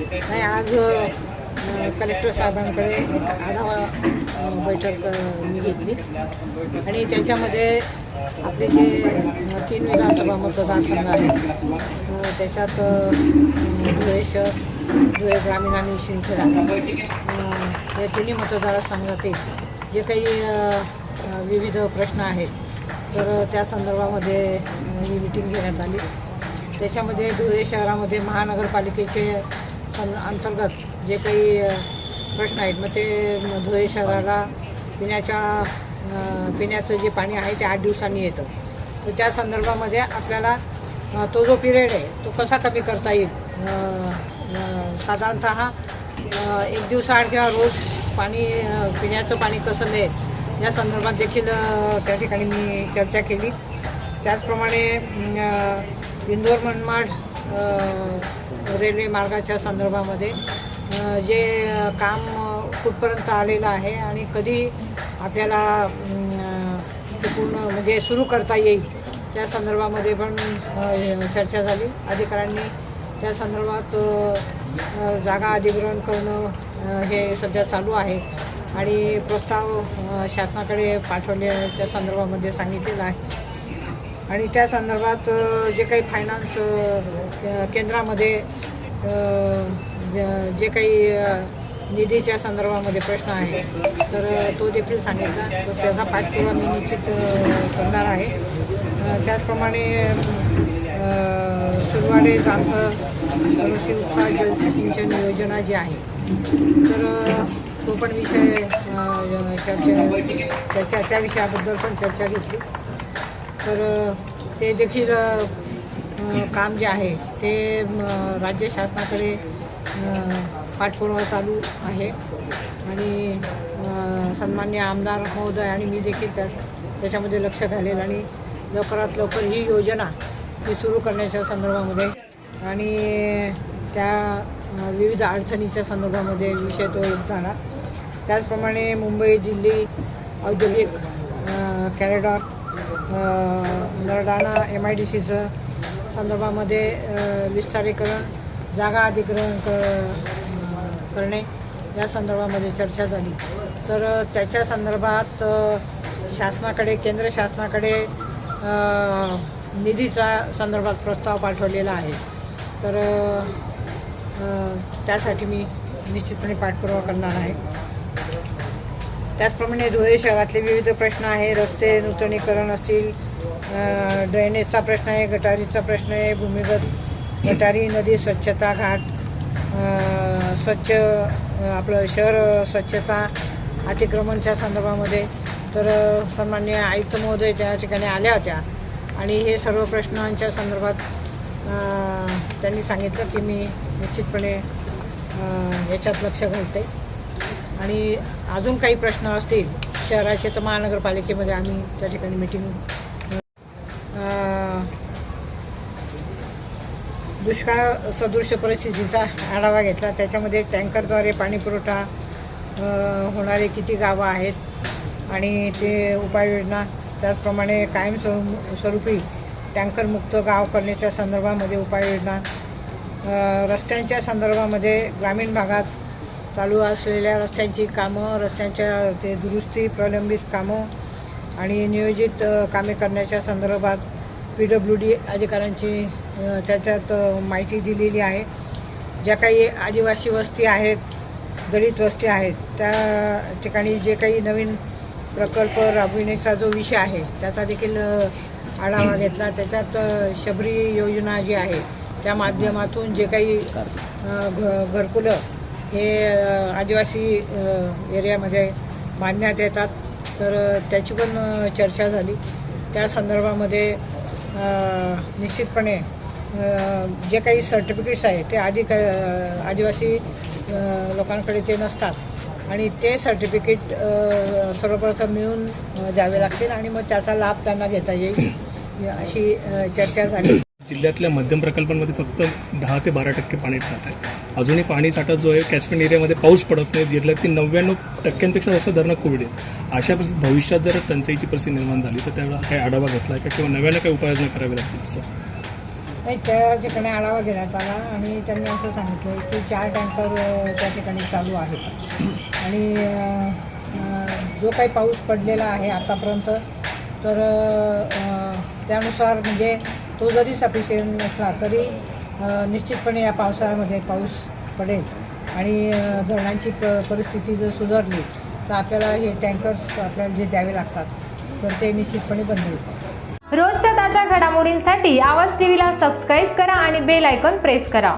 नाही आज कलेक्टर साहेबांकडे एक आढावा बैठक मी घेतली. आणि त्याच्यामध्ये आपले जे तीन विधानसभा मतदारसंघ आहेत त्याच्यात धुळे शहर धुळे ग्रामीण आणि शिंदखेडा. या तिन्ही मतदारसंघातील जे काही विविध प्रश्न आहेत तर त्या संदर्भामध्ये ही मिटिंग घेण्यात आली. त्याच्यामध्ये धुळे शहरामध्ये महानगरपालिकेचे अं अंतर्गत जे काही प्रश्न आहेत मग ते धुळे शहराला पिण्याच्या पिण्याचं जे पाणी आहे ते आठ दिवसांनी येतं. तर त्या संदर्भामध्ये आपल्याला तो जो पिरियड आहे तो कसा कमी करता येईल? साधारणत एक दिवसाआड किंवा रोज पाणी पिण्याचं पाणी कसं मिळेल? या संदर्भात देखील त्या ठिकाणी मी चर्चा केली. त्याचप्रमाणे इंदोर मनमाड रेल्वे मार्गाच्या संदर्भामध्ये जे काम कुठपर्यंत आलेलं आहे आणि कधी आपल्याला पूर्ण म्हणजे सुरू करता येईल त्या संदर्भामध्ये पण चर्चा झाली. अधिकाऱ्यांनी त्या संदर्भात जागा अधिग्रहण करणं हे सध्या चालू आहे. आणि प्रस्ताव शासनाकडे पाठवल्याच्या संदर्भामध्ये सांगितलेला आहे. आणि त्या संदर्भात जे काही फायनान्स के- केंद्रामध्ये ज- जे काही निधीच्या संदर्भामध्ये प्रश्न आहे तर तो देखील सांगितला. तर त्याचा पाठपुरावा मी निश्चित करणार आहे. त्याचप्रमाणे सुरवाडे जामफळ कृषी उत्साह जलसिंचन योजना जी आहे तर तो पण विषय चर्चा चर्चा त्या विषयाबद्दल पण चर्चा घेतली. तर ते देखील काम जे आहे ते राज्य शासनाकडे पाठपुरावा चालू आहे. आणि सन्मान्य आमदार महोदय आणि मी देखील त्या त्याच्यामध्ये लक्ष घालेल. आणि लवकरात लवकर ही योजना ही सुरू करण्याच्या संदर्भामध्ये आणि त्या विविध अडचणीच्या संदर्भामध्ये विषय तो एक झाला त्याचप्रमाणे मुंबई दिल्ली औद्योगिक corridor Nardana M I D सीचं संदर्भामध्ये विस्तारीकरण जागा अधिग्रहण क करणे या संदर्भामध्ये चर्चा झाली. तर त्याच्या संदर्भात शासनाकडे केंद्र शासनाकडे निधीचा संदर्भात प्रस्ताव पाठवलेला आहे. तर त्यासाठी मी निश्चितपणे पाठपुरावा करणार आहे. त्याचप्रमाणे धुळे शहरातले विविध प्रश्न आहे रस्ते नूतनीकरण असतील ड्रेनेजचा प्रश्न आहे गटारीचा प्रश्न आहे भूमिगत गटारी नदी स्वच्छता घाट स्वच्छ आपलं शहर स्वच्छता अतिक्रमणच्या संदर्भामध्ये. तर सन्मान्य आयुक्त महोदय त्या ठिकाणी आल्या होत्या. आणि हे सर्व प्रश्नांच्या संदर्भात त्यांनी सांगितलं की मी निश्चितपणे याच्यात लक्ष घालते. आणि अजून काही प्रश्न असतील शहराचे तर महानगरपालिकेमध्ये आम्ही त्या ठिकाणी मिटिंग दुष्काळ सदृश परिस्थितीचा आढावा घेतला. त्याच्यामध्ये टँकरद्वारे पाणीपुरवठा होणारे किती गावं आहेत आणि ते उपाययोजना त्याचप्रमाणे कायम स्वरू स्वरूपी टँकरमुक्त गाव करण्याच्या संदर्भामध्ये उपाययोजना रस्त्यांच्या संदर्भामध्ये ग्रामीण भागात चालू असलेल्या रस्त्यांची कामं रस्त्यांच्या ते दुरुस्ती प्रलंबित कामं आणि नियोजित कामे करण्याच्या संदर्भात पी डब्ल्यू डी अधिकाऱ्यांची त्याच्यात माहिती दिलेली आहे. ज्या काही आदिवासी वस्ती आहेत दलित वस्ती आहेत त्या ठिकाणी जे काही नवीन प्रकल्प राबविण्याचा जो विषय आहे त्याचा देखील आढावा घेतला. त्याच्यात शबरी योजना जी आहे त्या माध्यमातून जे काही घ घरकुलं हे आदिवासी एरियामध्ये बांधण्यात येतात. तर त्याची पण चर्चा झाली. त्या संदर्भामध्ये निश्चितपणे जे काही सर्टिफिकेट्स आहे ते आधी आदिवासी लोकांकडे ते नसतात. आणि ते सर्टिफिकेट सर्वप्रथम मिळून द्यावे लागतील आणि मग त्याचा लाभ त्यांना घेता येईल. अशी चर्चा झाली. जिल्ह्यातल्या मध्यम प्रकल्पांमध्ये फक्त दहा ते बारा टक्के पाणी साठा आहे. अजूनही पाणी साठा जो आहे कॅस्पिन एरियामध्ये पाऊस पडत नाही. जिल्ह्यातील नव्याण्णव टक्क्यांपेक्षा जास्त धरणं कोविड आहेत. अशा परिस्थितीत भविष्यात जर टंचाईची परिस्थिती निर्माण झाली तर त्याला काही आढावा घेतला का किंवा नव्यानं काही उपाययोजना करावी लागतील? तसं नाही त्या ठिकाणी आढावा घेण्यात आला आणि त्यांनी असं सांगितलं की चार टँकर त्या ठिकाणी चालू आहेत. आणि जो काही पाऊस पडलेला आहे आतापर्यंत तर त्यानुसार म्हणजे तो जरी सफिशियंट नसला तरी निश्चितपणे या पावसाळ्यामध्ये पाऊस पडेल. आणि धरणांची प परिस्थिती जर सुधारली तर आपल्याला हे टँकर्स आपल्याला जे द्यावे लागतात तर ते निश्चितपणे बंद होईल. रोजच्या ताज्या घडामोडींसाठी आवाज टीव्हीला सबस्क्राईब करा आणि बेल आयकॉन प्रेस करा.